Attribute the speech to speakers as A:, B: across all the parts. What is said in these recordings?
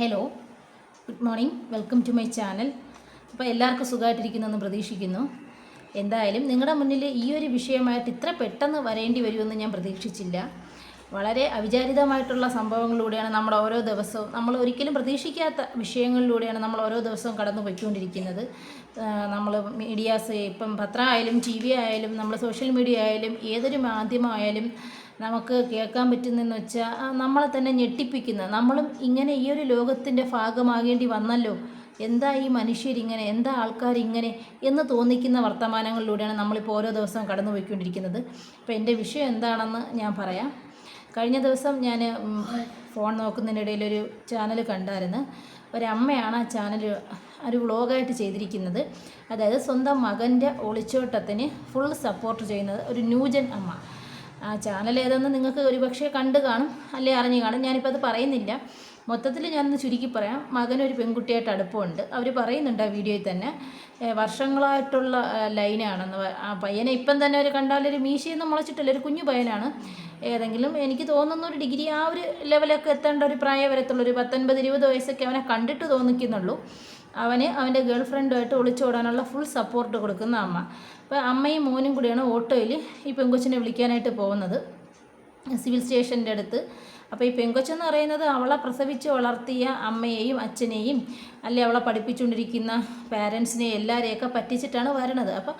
A: Hello good morning welcome to my channel അപ്പോൾ എല്ലാവർക്കും സുഖമായിട്ടിരിക്കുന്നെന്ന് പ്രതീക്ഷിക്കുന്നു. എന്തായാലും നിങ്ങളുടെ മുന്നിൽ ഈ ഒരു വിഷയമായിട്ട് ഇത്ര പെട്ടെന്ന് വരേണ്ടി വരുമെന്ന് ഞാൻ പ്രതീക്ഷിച്ചില്ല. വളരെ അവിചാരിതമായിട്ടുള്ള സംഭവങ്ങളിലൂടെയാണ് നമ്മൾ ഓരോ ദിവസവും നമ്മൾ ഒരിക്കലും പ്രതീക്ഷിക്കാത്ത വിഷയങ്ങളിലൂടെയാണ് നമ്മൾ ഓരോ ദിവസവും കടന്നു പോയിക്കൊണ്ടിരിക്കുന്നത്. നമ്മൾ മീഡിയാസ് ഇപ്പം പത്രം ആയാലും ടി വി ആയാലും നമ്മൾ സോഷ്യൽ മീഡിയ ആയാലും ഏതൊരു മാധ്യമമായാലും നമുക്ക് കേൾക്കാൻ പറ്റുന്നതെന്ന് വെച്ചാൽ നമ്മളെ തന്നെ ഞെട്ടിപ്പിക്കുന്ന നമ്മളും ഇങ്ങനെ ഈ ഒരു ലോകത്തിന്റെ ഭാഗമാകേണ്ടി വന്നല്ലോ. എന്താ ഈ മനുഷ്യരിങ്ങനെ എന്താ ആൾക്കാരിങ്ങനെ എന്ന് തോന്നിക്കുന്ന വർത്തമാനങ്ങളിലൂടെയാണ് നമ്മളിപ്പോൾ ഓരോ ദിവസവും കടന്നു പോയിക്കൊണ്ടിരിക്കുന്നത് അപ്പോൾ എന്റെ വിഷയം എന്താണെന്ന് ഞാൻ പറയാം. കഴിഞ്ഞ ദിവസം ഞാൻ ഫോൺ നോക്കുന്നതിനിടയിൽ ഒരു ചാനൽ കണ്ടായിരുന്നു. ഒരമ്മയാണ് ആ ചാനൽ ഒരു വ്ളോഗായിട്ട് ചെയ്തിരിക്കുന്നത്. അതായത് സ്വന്തം മകന്റെ ഒളിച്ചോട്ടത്തിന് ഫുൾ സപ്പോർട്ട് ചെയ്യുന്നത് ഒരു ന്യൂജൻ അമ്മ. ആ ചാനൽ ഏതെന്ന് നിങ്ങൾക്ക് ഒരുപക്ഷെ കണ്ട് കാണും അല്ലെ അറിഞ്ഞു കാണും. ഞാനിപ്പോൾ അത് പറയുന്നില്ല. മൊത്തത്തിൽ ഞാനൊന്ന് ചുരുക്കി പറയാം. മകനൊരു പെൺകുട്ടിയായിട്ട് അടുപ്പമുണ്ട്. അവർ പറയുന്നുണ്ട് ആ വീഡിയോയിൽ തന്നെ വർഷങ്ങളായിട്ടുള്ള ലൈനാണെന്ന് ആ പയ്യനെ ഇപ്പം തന്നെ ഒരു കണ്ടാലൊരു മീശയൊന്നും മുളച്ചിട്ടില്ല? ഒരു കുഞ്ഞു പയ്യനാണ്. ഏതെങ്കിലും എനിക്ക് തോന്നുന്ന ഒരു ഡിഗ്രി ആ ഒരു ലെവലൊക്കെ എത്തേണ്ട ഒരു പ്രായം വരത്തുള്ളൂ ഒരു പത്തൊൻപത് ഇരുപത് വയസ്സൊക്കെ അവനെ കണ്ടിട്ട് തോന്നിക്കുന്നുള്ളൂ. അവന് അവന്റെ ഗേൾ ഫ്രണ്ടുമായിട്ട് ഒളിച്ചോടാനുള്ള ഫുൾ സപ്പോർട്ട് കൊടുക്കുന്ന അമ്മ. അപ്പോൾ അമ്മയും മോനും കൂടിയാണ് ഓട്ടോയിൽ ഈ പെങ്കൊച്ചിനെ വിളിക്കാനായിട്ട് പോകുന്നത്. സിവിൽ സ്റ്റേഷന്റെ അടുത്ത്. അപ്പോൾ ഈ പെങ്കൊച്ചെന്ന് പറയുന്നത് അവളെ പ്രസവിച്ച് വളർത്തിയ അമ്മയെയും അച്ഛനെയും അല്ലെ അവളെ പഠിപ്പിച്ചുകൊണ്ടിരിക്കുന്ന പാരൻസിനെയും എല്ലാവരെയൊക്കെ പറ്റിച്ചിട്ടാണ് വരണത് അപ്പോൾ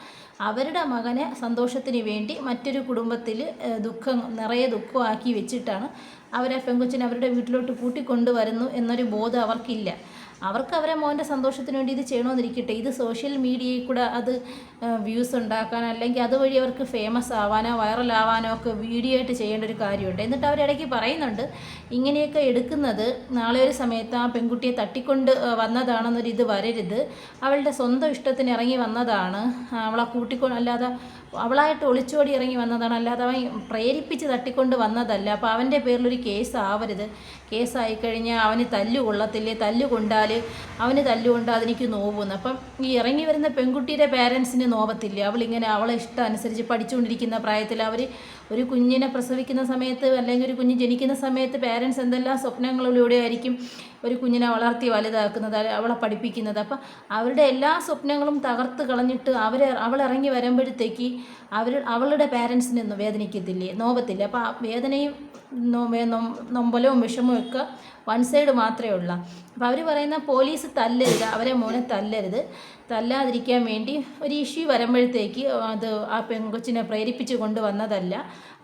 A: അവരുടെ മകനെ സന്തോഷത്തിന് വേണ്ടി മറ്റൊരു കുടുംബത്തിൽ ദുഃഖം നിറയെ ദുഃഖമാക്കി വെച്ചിട്ടാണ് അവരെ പെങ്കൊച്ചിനെ അവരുടെ വീട്ടിലോട്ട് കൂട്ടിക്കൊണ്ടുവരുന്നു എന്നൊരു ബോധം അവർക്കില്ല. അവർക്ക് അവരെ മോന്റെ സന്തോഷത്തിന് വേണ്ടി ഇത് ചെയ്യണമെന്നിരിക്കട്ടെ ഇത് സോഷ്യൽ മീഡിയയിൽ കൂടെ അത് വ്യൂസ് ഉണ്ടാക്കാൻ അല്ലെങ്കിൽ അതുവഴി അവർക്ക് ഫേമസ് ആവാനോ വൈറലാവാനോ ഒക്കെ വീഡിയോ ആയിട്ട് ചെയ്യേണ്ട ഒരു കാര്യമുണ്ട്. എന്നിട്ട് അവരിടയ്ക്ക് പറയുന്നുണ്ട് ഇങ്ങനെയൊക്കെ എടുക്കുന്നത് നാളെ ഒരു സമയത്ത് ആ പെൺകുട്ടിയെ തട്ടിക്കൊണ്ട് വന്നതാണെന്നൊരിത് വരരുത്. അവളുടെ സ്വന്തം ഇഷ്ടത്തിന് ഇറങ്ങി വന്നതാണ്. അവളെ കൂട്ടിക്കൊണ്ട് അല്ലാതെ അവളായിട്ട് ഒളിച്ചോടി ഇറങ്ങി വന്നതാണ്. അല്ലാതെ അവൻ പ്രേരിപ്പിച്ച് തട്ടിക്കൊണ്ട് വന്നതല്ല. അപ്പോൾ അവന്റെ പേരിലൊരു കേസ് ആവരുത്. കേസായി കഴിഞ്ഞാൽ അവന് തല്ലു കൊള്ളത്തില്ലേ? തല്ലു കൊണ്ടാൽ അവന് അതെനിക്ക് നോവുന്നു. അപ്പം ഈ ഇറങ്ങി വരുന്ന പെൺകുട്ടിയുടെ പേരൻസിന് നോവത്തില്ലേ? അവളിങ്ങനെ അവളെ ഇഷ്ടം അനുസരിച്ച് പഠിച്ചുകൊണ്ടിരിക്കുന്ന പ്രായത്തിൽ അവർ ഒരു കുഞ്ഞിനെ പ്രസവിക്കുന്ന സമയത്ത് അല്ലെങ്കിൽ ഒരു കുഞ്ഞ് ജനിക്കുന്ന സമയത്ത് പേരൻസ് എന്തെല്ലാം സ്വപ്നങ്ങളിലൂടെ ആയിരിക്കും ഒരു കുഞ്ഞിനെ വളർത്തി വലുതാക്കുന്നത് അവളെ പഠിപ്പിക്കുന്നത്. അപ്പം അവരുടെ എല്ലാ സ്വപ്നങ്ങളും തകർത്ത് കളഞ്ഞിട്ട് അവർ ഇറങ്ങി വരുമ്പോഴത്തേക്ക് അവർ അവളുടെ പേരൻസിനൊന്നും വേദനിക്കത്തില്ലേ? നോവത്തില്ലേ? അപ്പം വേദനയും നൊമ്പലവും വിഷമവും ഒക്കെ വൺ സൈഡ് മാത്രമേ ഉള്ളൂ. അപ്പോൾ അവർ പറയുന്ന പോലീസ് തല്ലരുത് അവരെ മോനെ തല്ലരുത്. തല്ലാതിരിക്കാൻ വേണ്ടി ഒരു ഇഷ്യൂ വരുമ്പോഴത്തേക്ക് അത് ആ പെങ്കൊച്ചിനെ പ്രേരിപ്പിച്ച് കൊണ്ടുവന്നതല്ല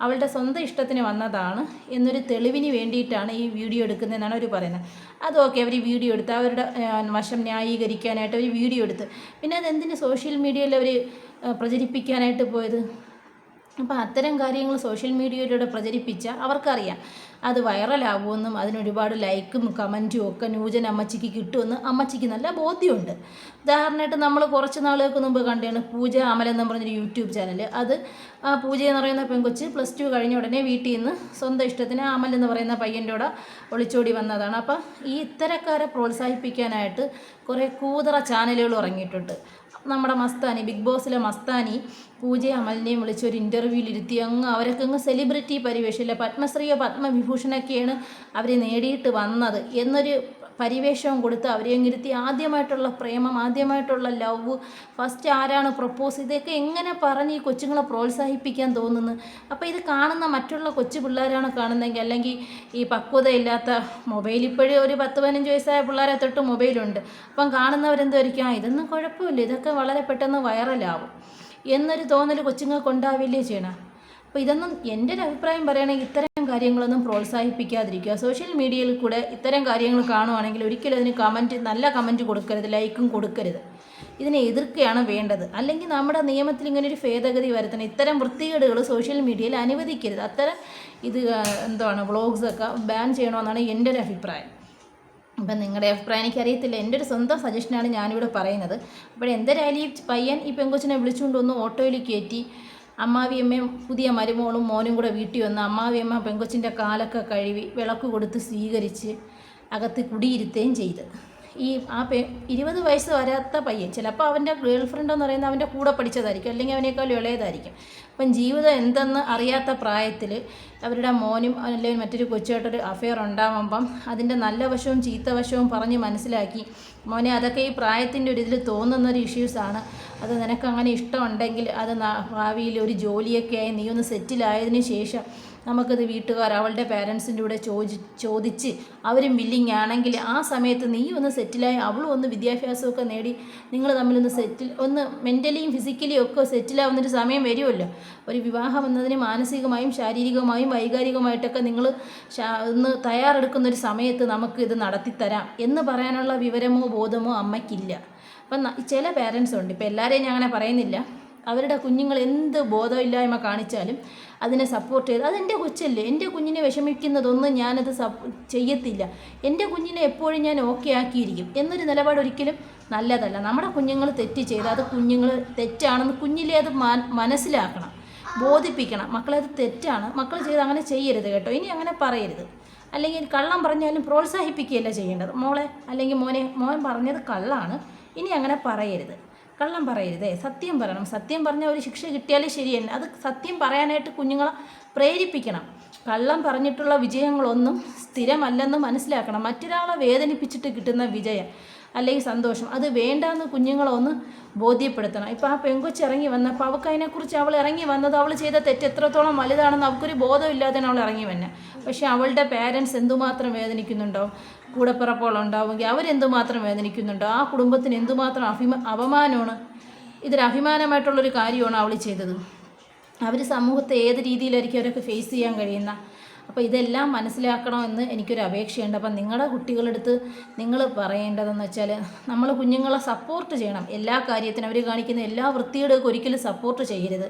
A: അവളുടെ സ്വന്തം ഇഷ്ടത്തിന് വന്നതാണ് എന്നൊരു തെളിവിന് വേണ്ടിയിട്ടാണ് ഈ വീഡിയോ എടുക്കുന്നതെന്നാണ് അവർ പറയുന്നത്. അത് ഓക്കെ അവർ വീഡിയോ എടുത്ത് അവരുടെ വശം ന്യായീകരിക്കാനായിട്ട് അവർ വീഡിയോ എടുത്ത്. പിന്നെ അതെന്തിന് സോഷ്യൽ മീഡിയയിൽ അവർ പ്രചരിപ്പിക്കാനായിട്ട് പോയത്? അപ്പോൾ അത്തരം കാര്യങ്ങൾ സോഷ്യൽ മീഡിയയിലൂടെ പ്രചരിപ്പിച്ച അവർക്കറിയാം. അത് വൈറലാകുമെന്നും അതിനൊരുപാട് ലൈക്കും കമന്റും ഒക്കെ ന്യൂജൻ അമ്മച്ചിക്ക് കിട്ടുമെന്ന് അമ്മച്ചിക്ക് നല്ല ബോധ്യമുണ്ട്. ഉദാഹരണമായിട്ട് നമ്മൾ കുറച്ച് നാളുകൾക്ക് മുമ്പ് കണ്ടാണ് പൂജ അമൽ എന്ന് പറഞ്ഞൊരു യൂട്യൂബ് ചാനൽ. അത് ആ പൂജ എന്ന് പറയുന്ന പെൺകൊച്ച് പ്ലസ് ടു കഴിഞ്ഞ ഉടനെ വീട്ടിൽ നിന്ന് സ്വന്തം ഇഷ്ടത്തിന് അമൽ എന്ന് പറയുന്ന പയ്യന്റെ കൂടെ ഒളിച്ചോടി വന്നതാണ്. അപ്പം ഈ ഇത്തരക്കാരെ പ്രോത്സാഹിപ്പിക്കാനായിട്ട് കുറേ കൂതറ ചാനലുകൾ ഇറങ്ങിയിട്ടുണ്ട്. നമ്മുടെ മസ്താനി ബിഗ് ബോസിലെ മസ്താനി പൂജയെ അമലിനെയും വിളിച്ച് ഒരു ഇന്റർവ്യൂവിൽ അങ്ങ് അവരൊക്കെ അങ്ങ് സെലിബ്രിറ്റി പരിവേഷമില്ല. പത്മശ്രീയോ പത്മവിഭൂഷണൊക്കെയാണ് അവർ നേടിയിട്ട് വന്നത്. എന്നൊരു പരിവേഷവും കൊടുത്ത് അവരെ അങ്ങ് ഇരുത്തി ആദ്യമായിട്ടുള്ള പ്രേമം ആദ്യമായിട്ടുള്ള ലവ് ഫസ്റ്റ് ആരാണ് പ്രപ്പോസ് ഇതൊക്കെ എങ്ങനെ പറഞ്ഞ് ഈ കൊച്ചുങ്ങളെ പ്രോത്സാഹിപ്പിക്കാൻ തോന്നുന്നു? അപ്പോൾ ഇത് കാണുന്ന മറ്റുള്ള കൊച്ചു പിള്ളേരാണ് കാണുന്നതെങ്കിൽ അല്ലെങ്കിൽ ഈ പക്വതയില്ലാത്ത മൊബൈൽ ഇപ്പോഴും ഒരു പത്ത് പതിനഞ്ച് വയസ്സായ പിള്ളേരെ തൊട്ട് മൊബൈലുണ്ട് അപ്പം കാണുന്നവരെന്തായിരിക്കും ആ ഇതൊന്നും കുഴപ്പമില്ല. ഇതൊക്കെ വളരെ പെട്ടെന്ന് വൈറലാവും എന്നൊരു തോന്നൽ കൊച്ചുങ്ങൾക്ക് ഉണ്ടാവില്ലേ ചെയ്യണം അപ്പോൾ ഇതൊന്നും എന്റെ ഒരു അഭിപ്രായം പറയുകയാണെങ്കിൽ ഇത്തരം കാര്യങ്ങളൊന്നും പ്രോത്സാഹിപ്പിക്കാതിരിക്കുക. സോഷ്യൽ മീഡിയയിൽ കൂടെ ഇത്തരം കാര്യങ്ങൾ കാണുവാണെങ്കിൽ ഒരിക്കലും അതിന് കമന്റ് നല്ല കമന്റ് കൊടുക്കരുത് ലൈക്കും കൊടുക്കരുത്. ഇതിനെ എതിർക്കുകയാണ് വേണ്ടത്. അല്ലെങ്കിൽ നമ്മുടെ നിയമത്തിൽ ഇങ്ങനെ ഒരു ഭേദഗതി വരുത്തണം. ഇത്തരം വൃത്തികേടുകൾ സോഷ്യൽ മീഡിയയിൽ അനുവദിക്കരുത്. അത്തരം ഇത് എന്താണ് വ്ളോഗ്സൊക്കെ ബാൻ ചെയ്യണമെന്നാണ് എന്റെ ഒരു അഭിപ്രായം. അപ്പം നിങ്ങളുടെ അഭിപ്രായം എനിക്കറിയത്തില്ല. എന്റെ ഒരു സ്വന്തം സജഷനാണ് ഞാനിവിടെ പറയുന്നത്. അപ്പോൾ എന്തായാലും ഈ പയ്യൻ ഈ പെങ്കൊച്ചിനെ വിളിച്ചുകൊണ്ട് വന്ന് ഓട്ടോയിൽ കയറ്റി അമ്മാവിയമ്മയും പുതിയ മരുമോളും മോനും കൂടെ വീട്ടിൽ വന്ന് അമ്മാവിയമ്മ പെങ്കൊച്ചിന്റെ കാലൊക്കെ കഴുകി വിളക്ക് കൊടുത്ത് സ്വീകരിച്ച് അകത്ത് കുടിയിരുത്തുകയും ചെയ്ത്. ഈ ആ പെ ഇരുപത് വയസ്സ് വരാത്ത പയ്യൻ ചിലപ്പോൾ അവന്റെ ഗേൾ ഫ്രണ്ട് എന്ന് പറയുന്നത് അവന്റെ കൂടെ പഠിച്ചതായിരിക്കും അല്ലെങ്കിൽ അവനേക്കാൾ ഇളയതായിരിക്കും. അപ്പം ജീവിതം എന്തെന്ന് അറിയാത്ത പ്രായത്തിൽ അവരുടെ മോനും അല്ലെങ്കിൽ മറ്റൊരു കൊച്ചുമായിട്ടൊരു അഫെയർ ഉണ്ടാകുമ്പം അതിന്റെ നല്ല വശവും ചീത്ത വശവും പറഞ്ഞ് മനസ്സിലാക്കി മോനെ അതൊക്കെ ഈ പ്രായത്തിന്റെ ഒരു ഇതിൽ തോന്നുന്ന ഒരു ഇഷ്യൂസാണ് അത് നിനക്ക് അങ്ങനെ ഇഷ്ടമുണ്ടെങ്കിൽ അത് ഭാവിയിൽ ഒരു ജോലിയൊക്കെ ആയി നീ ഒന്ന് സെറ്റിലായതിനു ശേഷം നമുക്കത് വീട്ടുകാർ അവളുടെ പാരൻസിന്റെ കൂടെ ചോദി ചോദിച്ച് അവരും വില്ലിങ് ആണെങ്കിൽ ആ സമയത്ത് നീ ഒന്ന് സെറ്റിലായി അവളും ഒന്ന് വിദ്യാഭ്യാസമൊക്കെ നേടി നിങ്ങൾ തമ്മിലൊന്ന് സെറ്റിൽ ഒന്ന് മെന്റലിയും ഫിസിക്കലിയും ഒക്കെ സെറ്റിലാവുന്നൊരു സമയം വരുമല്ലോ. ഒരു വിവാഹം എന്നതിന് മാനസികമായും ശാരീരികമായും വൈകാരികമായിട്ടൊക്കെ നിങ്ങൾ ഒന്ന് തയ്യാറെടുക്കുന്ന ഒരു സമയത്ത് നമുക്ക് ഇത് നടത്തിത്തരാം എന്ന് പറയാനുള്ള വിവരമോ ബോധമോ അമ്മയ്ക്കില്ല. അപ്പം ചില പേരൻസ് ഉണ്ട്. ഇപ്പം എല്ലാവരെയും ഞാൻ അങ്ങനെ പറയുന്നില്ല. അവരുടെ കുഞ്ഞുങ്ങൾ എന്ത് ബോധമില്ലായ്മ കാണിച്ചാലും അതിനെ സപ്പോർട്ട് ചെയ്ത് അതെന്റെ കൊച്ചല്ലേ എന്റെ കുഞ്ഞിനെ വിഷമിക്കുന്നതൊന്നും ഞാനത് സപ്പ് ചെയ്യത്തില്ല. എന്റെ കുഞ്ഞിനെ എപ്പോഴും ഞാൻ ഓക്കെ ആക്കിയിരിക്കും. എന്നൊരു നിലപാട് ഒരിക്കലും നല്ലതല്ല. നമ്മുടെ കുഞ്ഞുങ്ങൾ തെറ്റ് ചെയ്ത് അത് കുഞ്ഞുങ്ങൾ തെറ്റാണെന്ന് കുഞ്ഞിലെ അത് മനസ്സിലാക്കണം. ബോധിപ്പിക്കണം. മക്കളെ അത് തെറ്റാണ്. മക്കൾ ചെയ്ത് അങ്ങനെ ചെയ്യരുത് കേട്ടോ. ഇനി അങ്ങനെ പറയരുത്. അല്ലെങ്കിൽ കള്ളം പറഞ്ഞാലും പ്രോത്സാഹിപ്പിക്കുകയല്ല ചെയ്യേണ്ടത്. മോളെ അല്ലെങ്കിൽ മോനെ മോൻ പറഞ്ഞത് കള്ളാണ്. ഇനി അങ്ങനെ പറയരുത്. കള്ളം പറയരുതേ. സത്യം പറയണം. സത്യം പറഞ്ഞാൽ ഒരു ശിക്ഷ കിട്ടിയാലേ ശരിയല്ല? അത് സത്യം പറയാനായിട്ട് കുഞ്ഞുങ്ങളെ പ്രേരിപ്പിക്കണം. കള്ളം പറഞ്ഞിട്ടുള്ള വിജയങ്ങളൊന്നും സ്ഥിരമല്ലെന്ന് മനസ്സിലാക്കണം. മറ്റൊരാളെ വേദനിപ്പിച്ചിട്ട് കിട്ടുന്ന വിജയം. അല്ലെങ്കിൽ സന്തോഷം. അത് വേണ്ടാന്ന് കുഞ്ഞുങ്ങളെ ഒന്ന് ബോധ്യപ്പെടുത്തണം. ഇപ്പോൾ ആ പെങ്കൊച്ച് ഇറങ്ങി വന്നപ്പോൾ അവൾക്ക് അതിനെക്കുറിച്ച് അവൾ ഇറങ്ങി വന്നത് അവൾ ചെയ്ത തെറ്റ് എത്രത്തോളം വലുതാണെന്ന് അവൾക്കൊരു ബോധമില്ലാതെയാണ് അവൾ ഇറങ്ങി വന്നെ. പക്ഷേ അവളുടെ പേരൻസ് എന്തുമാത്രം വേദനിക്കുന്നുണ്ടോ? കൂടപ്പിറപ്പുകളുണ്ടാവുമെങ്കിൽ അവരെന്തുമാത്രം വേദനിക്കുന്നുണ്ടോ? ആ കുടുംബത്തിന് എന്തുമാത്രം അഭിമ അപമാനമാണ്? ഇതൊരു അഭിമാനമായിട്ടുള്ളൊരു കാര്യമാണ് അവൾ ചെയ്തത്. അവർ സമൂഹത്തെ ഏത് രീതിയിലായിരിക്കും അവരൊക്കെ ഫേസ് ചെയ്യാൻ കഴിയുന്ന? അപ്പോൾ ഇതെല്ലാം മനസ്സിലാക്കണമെന്ന് എനിക്കൊരു അപേക്ഷയുണ്ട്. അപ്പം നിങ്ങളുടെ കുട്ടികളെടുത്ത് നിങ്ങൾ പറയേണ്ടതെന്ന് വെച്ചാൽ നമ്മൾ കുഞ്ഞുങ്ങളെ സപ്പോർട്ട് ചെയ്യണം. എല്ലാ കാര്യത്തിനും അവർ കാണിക്കുന്ന എല്ലാ വൃത്തികേടും ഒരിക്കലും സപ്പോർട്ട് ചെയ്യരുത്.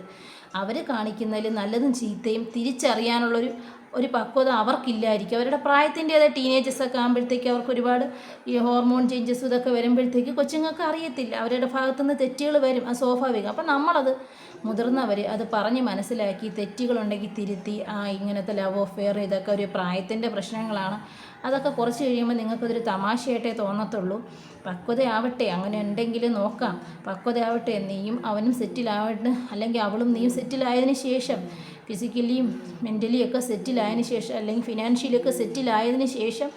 A: അവർ കാണിക്കുന്നതിൽ നല്ലതും ചീത്തയും തിരിച്ചറിയാനുള്ളൊരു ഒരു പക്വത അവർക്കില്ലായിരിക്കും. അവരുടെ പ്രായത്തിന്റേതായ ടീനേജസ് ഒക്കെ ആകുമ്പോഴത്തേക്ക് അവർക്ക് ഒരുപാട് ഈ ഹോർമോൺ ചേഞ്ചസ് ഇതൊക്കെ വരുമ്പോഴത്തേക്ക് കൊച്ചുങ്ങൾക്ക് അറിയത്തില്ല. അവരുടെ ഭാഗത്തുനിന്ന് തെറ്റുകൾ വരും. അത് സ്വാഭാവികം. അപ്പം നമ്മളത് മുതിർന്നവർ അത് പറഞ്ഞ് മനസ്സിലാക്കി തെറ്റുകളുണ്ടെങ്കിൽ തിരുത്തി ആ ഇങ്ങനത്തെ ലവ് അഫെയർ ഇതൊക്കെ ഒരു പ്രായത്തിന്റെ പ്രശ്നങ്ങളാണ്. അതൊക്കെ കുറച്ച് കഴിയുമ്പോൾ നിങ്ങൾക്കതൊരു തമാശയായിട്ടേ തോന്നത്തുള്ളൂ. പക്വതയാവട്ടെ അങ്ങനെ ഉണ്ടെങ്കിൽ നോക്കാം. പക്വതയാവട്ടെ നീയും അവനും സെറ്റിലാവട്ടെ അല്ലെങ്കിൽ അവളും നീയും സെറ്റിലായതിനു ശേഷം ഫിസിക്കലിയും മെന്റലിയും ഒക്കെ സെറ്റിലായതിന് ശേഷം അല്ലെങ്കിൽ ഫിനാൻഷ്യലിയൊക്കെ സെറ്റിലായതിന് ശേഷം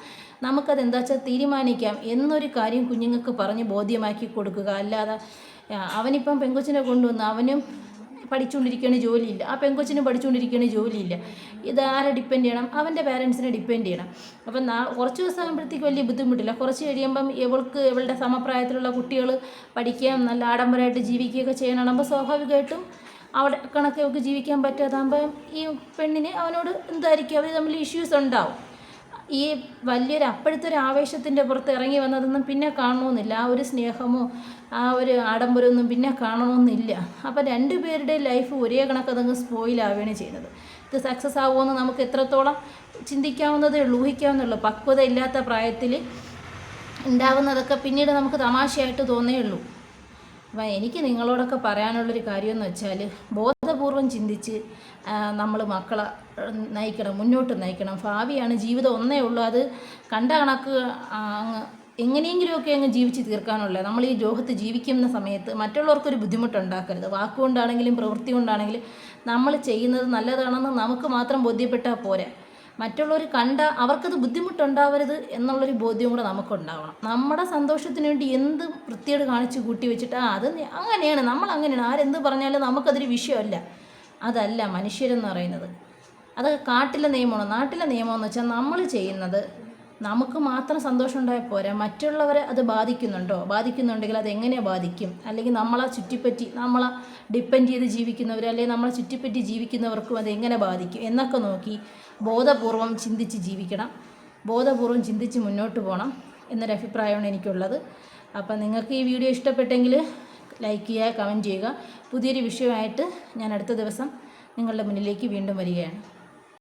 A: നമുക്കത് എന്താ വെച്ചാൽ തീരുമാനിക്കാം എന്നൊരു കാര്യം കുഞ്ഞുങ്ങൾക്ക് പറഞ്ഞ് ബോധ്യമാക്കി കൊടുക്കുക. അല്ലാതെ അവനിപ്പം പെങ്കൊച്ചിനെ കൊണ്ടുവന്ന് അവനും പഠിച്ചുകൊണ്ടിരിക്കുകയാണ് ജോലിയില്ല. ആ പെങ്കൊച്ചിനും പഠിച്ചുകൊണ്ടിരിക്കുകയാണ് ജോലിയില്ല. ഇത് ആരെ ഡിപ്പെൻഡ് ചെയ്യണം? അവന്റെ പാരൻസിനെ ഡിപ്പെൻഡ് ചെയ്യണം. അപ്പം നാ കുറച്ച് ദിവസം ആകുമ്പോഴത്തേക്ക് വലിയ ബുദ്ധിമുട്ടില്ല. കുറച്ച് കഴിയുമ്പം ഇവൾക്ക് ഇവളുടെ സമപ്രായത്തിലുള്ള കുട്ടികൾ പഠിക്കുകയും നല്ല ആഡംബരമായിട്ട് ജീവിക്കുകയൊക്കെ ചെയ്യണമെങ്കിൽ സ്വാഭാവികമായിട്ടും അവിടെ കണക്കെ അവൾക്ക് ജീവിക്കാൻ പറ്റാതാകുമ്പോൾ ഈ പെണ്ണിന് അവനോട് എന്തായിരിക്കും? അവർ തമ്മിൽ ഇഷ്യൂസ് ഉണ്ടാവും. ഈ വലിയൊരു അപ്പോഴത്തെ ഒരു ആവേശത്തിന്റെ പുറത്ത് ഇറങ്ങി വന്നതൊന്നും പിന്നെ കാണണമെന്നില്ല. ആ ഒരു സ്നേഹമോ ആ ഒരു ആഡംബരമൊന്നും പിന്നെ കാണണമെന്നില്ല. അപ്പം രണ്ടുപേരുടെ ലൈഫ് ഒരേ കണക്ക് അതങ്ങ് സ്പോയിലാവുകയാണ് ചെയ്യുന്നത്. ഇത് സക്സസ് ആവുമെന്ന് നമുക്ക് എത്രത്തോളം ചിന്തിക്കാവുന്നതേ ഉള്ളൂ ഊഹിക്കാവുന്നുള്ളൂ പക്വത ഇല്ലാത്ത പ്രായത്തിൽ ഉണ്ടാവുന്നതൊക്കെ പിന്നീട് നമുക്ക് തമാശയായിട്ട് തോന്നേ ഉള്ളൂ. അപ്പം എനിക്ക് നിങ്ങളോടൊക്കെ പറയാനുള്ളൊരു കാര്യമെന്ന് വെച്ചാൽ ബോധപൂർവം ചിന്തിച്ച് നമ്മൾ മക്കളെ നയിക്കണം മുന്നോട്ട് നയിക്കണം. ഭാവിയാണ് ജീവിതം ഒന്നേ ഉള്ളൂ. അത് കണ്ട കണക്ക് അങ്ങ് എങ്ങനെയെങ്കിലുമൊക്കെ അങ്ങ് ജീവിച്ച് തീർക്കാനുള്ള. നമ്മൾ ഈ ലോകത്ത് ജീവിക്കുന്ന സമയത്ത് മറ്റുള്ളവർക്കൊരു ബുദ്ധിമുട്ടുണ്ടാക്കരുത്. വാക്കുകൊണ്ടാണെങ്കിലും പ്രവൃത്തി കൊണ്ടാണെങ്കിലും നമ്മൾ ചെയ്യുന്നത് നല്ലതാണെന്ന് നമുക്ക് മാത്രം ബോധ്യപ്പെട്ടാൽ പോരാ. മറ്റുള്ളവർ കണ്ട അവർക്കത് ബുദ്ധിമുട്ടുണ്ടാവരുത് എന്നുള്ളൊരു ബോധ്യം കൂടെ നമുക്കുണ്ടാവണം. നമ്മുടെ സന്തോഷത്തിന് വേണ്ടി എന്ത് വൃത്തിയോട് കാണിച്ച് കൂട്ടി വെച്ചിട്ട് ആ അത് അങ്ങനെയാണ് നമ്മൾ അങ്ങനെയാണ് ആരെന്ത് പറഞ്ഞാലും നമുക്കതൊരു വിഷയമല്ല. അതല്ല മനുഷ്യരെന്ന് പറയുന്നത്. അതൊക്കെ കാട്ടിലെ നിയമമാണ്. നാട്ടിലെ നിയമമെന്ന് വെച്ചാൽ നമ്മൾ ചെയ്യുന്നത് നമുക്ക് മാത്രം സന്തോഷം ഉണ്ടായാൽ പോരാ. മറ്റുള്ളവരെ അത് ബാധിക്കുന്നുണ്ടോ? ബാധിക്കുന്നുണ്ടെങ്കിൽ അത് എങ്ങനെ ബാധിക്കും? അല്ലെങ്കിൽ നമ്മളെ ചുറ്റിപ്പറ്റി നമ്മളെ ഡിപ്പെൻഡ് ചെയ്ത് ജീവിക്കുന്നവർ അല്ലെങ്കിൽ നമ്മളെ ചുറ്റിപ്പറ്റി ജീവിക്കുന്നവർക്കും അത് എങ്ങനെ ബാധിക്കും? എന്നൊക്കെ നോക്കി ബോധപൂർവം ചിന്തിച്ച് ജീവിക്കണം. ബോധപൂർവം ചിന്തിച്ച് മുന്നോട്ട് പോകണം എന്നൊരു അഭിപ്രായമാണ് എനിക്കുള്ളത്. അപ്പം നിങ്ങൾക്ക് ഈ വീഡിയോ ഇഷ്ടപ്പെട്ടെങ്കിൽ ലൈക്ക് ചെയ്യുക കമന്റ് ചെയ്യുക. പുതിയൊരു വിഷയമായിട്ട് ഞാൻ അടുത്ത ദിവസം നിങ്ങളുടെ മുന്നിലേക്ക് വീണ്ടും വരികയാണ്.